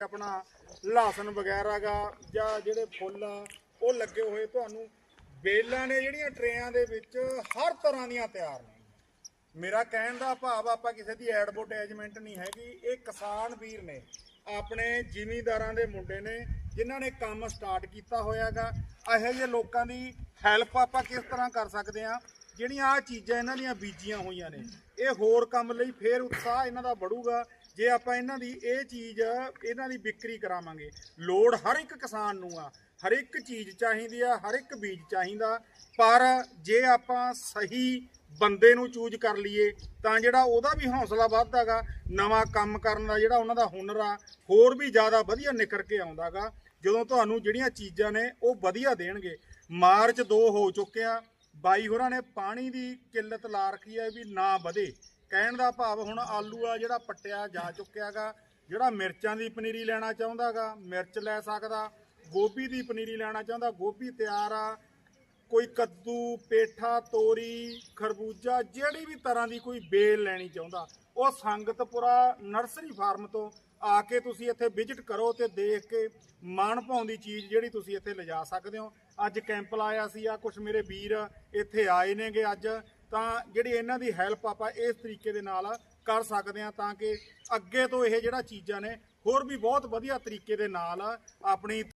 ਆਪਣਾ ਲਹਸਨ ਵਗੈਰਾ ਗਾ ਜਾਂ ਜਿਹੜੇ ਫੁੱਲ ਆ, ਉਹ ਲੱਗੇ ਹੋਏ ਤੁਹਾਨੂੰ। ਬੇਲਾਂ ਨੇ ਜਿਹੜੀਆਂ ਟਰੇਆਂ ਦੇ ਵਿੱਚ ਹਰ ਤਰ੍ਹਾਂ ਦੀਆਂ ਤਿਆਰ ਨੇ। ਮੇਰਾ ਕਹਿਣ ਦਾ ਭਾਵ ਆਪਾਂ ਕਿਸੇ ਦੀ ਐਡਵਰਟਾਈਜ਼ਮੈਂਟ ਨਹੀਂ ਹੈਗੀ। ਇਹ ਕਿਸਾਨ ਵੀਰ ਨੇ, ਆਪਣੇ ਜ਼ਿਮੀਂਦਾਰਾਂ ਦੇ ਮੁੰਡੇ ਨੇ, ਜਿਨ੍ਹਾਂ ਨੇ ਕੰਮ ਸਟਾਰਟ ਕੀਤਾ ਹੋਇਆਗਾ ਇਹੋ ਜਿਹੇ ਲੋਕਾਂ ਦੀ ਹੈਲਪ ਆਪਾਂ ਕਿਸ ਤਰ੍ਹਾਂ ਕਰ ਸਕਦੇ ਆ ਜਿਹੜੀਆਂ ਆ ਚੀਜ਼ਾਂ ਇਹਨਾਂ ਦੀਆਂ ਬੀਜੀਆਂ ਹੋਈਆਂ ਨੇ। ਇਹ ਹੋਰ ਕੰਮ ਲਈ ਫੇਰ ਉਤਸ਼ਾਹ ਇਹਨਾਂ ਦਾ ਵਧੂਗਾ ਜੇ ਆਪਾਂ ਇਹਨਾਂ ਦੀ ਇਹ ਚੀਜ਼, ਇਹਨਾਂ ਦੀ ਵਿਕਰੀ ਕਰਾਵਾਂਗੇ, ਲੋੜ ਹਰ ਇੱਕ ਕਿਸਾਨ ਨੂੰ ਆ, ਹਰ ਇੱਕ ਚੀਜ਼ ਚਾਹੀਦੀ ਆ, ਹਰ ਇੱਕ ਬੀਜ ਚਾਹੀਦਾ, ਪਰ ਜੇ ਆਪਾਂ ਸਹੀ ਬੰਦੇ ਨੂੰ ਚੂਜ਼ ਕਰ ਲਈਏ, ਤਾਂ ਜਿਹੜਾ ਉਹਦਾ ਵੀ ਹੌਸਲਾ ਵੱਧਦਾਗਾ ਨਵਾਂ ਕੰਮ ਕਰਨ ਦਾ ਜਿਹੜਾ ਉਹਨਾਂ ਦਾ ਹੁਨਰ ਆ, ਹੋਰ ਵੀ ਜ਼ਿਆਦਾ ਵਧੀਆ ਨਿਕਰ ਕੇ ਆਉਂਦਾਗਾ ਜਦੋਂ ਤੁਹਾਨੂੰ ਜਿਹੜੀਆਂ ਚੀਜ਼ਾਂ ਨੇ ਉਹ ਵਧੀਆ ਦੇਣਗੇ। ਮਾਰਚ 2 ਹੋ ਚੁੱਕਿਆ, ਬਾਈ ਹੋਰਾਂ ਨੇ ਪਾਣੀ ਦੀ ਕਿੱਲਤ ਲਾ ਰੱਖੀ ਹੈ ਵੀ ਨਾ ਵਧੇ। ਕਹਿਣ ਦਾ ਭਾਵ ਹੁਣ ਆਲੂ ਆ ਜਿਹੜਾ ਪੱਟਿਆ ਜਾ ਚੁੱਕਿਆਗਾ, ਜਿਹੜਾ ਮਿਰਚਾਂ ਦੀ ਪਨੀਰੀ ਲੈਣਾ ਚਾਹੁੰਦਾਗਾ, ਮਿਰਚ ਲੈ ਸਕਦਾ, ਗੋਭੀ ਦੀ ਪਨੀਰੀ ਲੈਣਾ ਚਾਹੁੰਦਾ, ਗੋਭੀ ਤਿਆਰ ਆ, ਕੋਈ ਕੱਦੂ, ਪੇਠਾ, ਤੋਰੀ, ਖਰਬੂਜਾ, ਜਿਹੜੀ ਵੀ ਤਰ੍ਹਾਂ ਦੀ ਕੋਈ ਬੇਲ ਲੈਣੀ ਚਾਹੁੰਦਾ, ਉਹ ਸੰਗਤਪੁਰਾ ਨਰਸਰੀ ਫਾਰਮ ਤੋਂ ਆ ਕੇ ਤੁਸੀਂ ਇੱਥੇ ਵਿਜ਼ਿਟ ਕਰੋ ਤੇ ਦੇਖ ਕੇ ਮਨ ਭਾਉਂਦੀ ਚੀਜ਼ ਜਿਹੜੀ ਤੁਸੀਂ ਇੱਥੇ ਲਿਜਾ ਸਕਦੇ ਹੋ। ਅੱਜ ਕੈਂਪ ਲਾਇਆ ਸੀ, ਆ ਕੁਝ ਮੇਰੇ ਵੀਰ ਇੱਥੇ ਆਏ ਨੇਗੇ ਅੱਜ। ਤਾਂ ਜਿਹੜੀ ਇਹਨਾਂ ਦੀ ਹੈਲਪ ਆਪਾਂ ਇਸ ਤਰੀਕੇ ਦੇ ਨਾਲ ਕਰ ਸਕਦੇ ਆ ਤਾਂ ਕਿ ਅੱਗੇ ਤੋਂ ਇਹ ਜਿਹੜਾ ਚੀਜ਼ਾਂ ਨੇ ਹੋਰ ਵੀ ਬਹੁਤ ਵਧੀਆ ਤਰੀਕੇ ਦੇ ਨਾਲ ਆਪਣੀ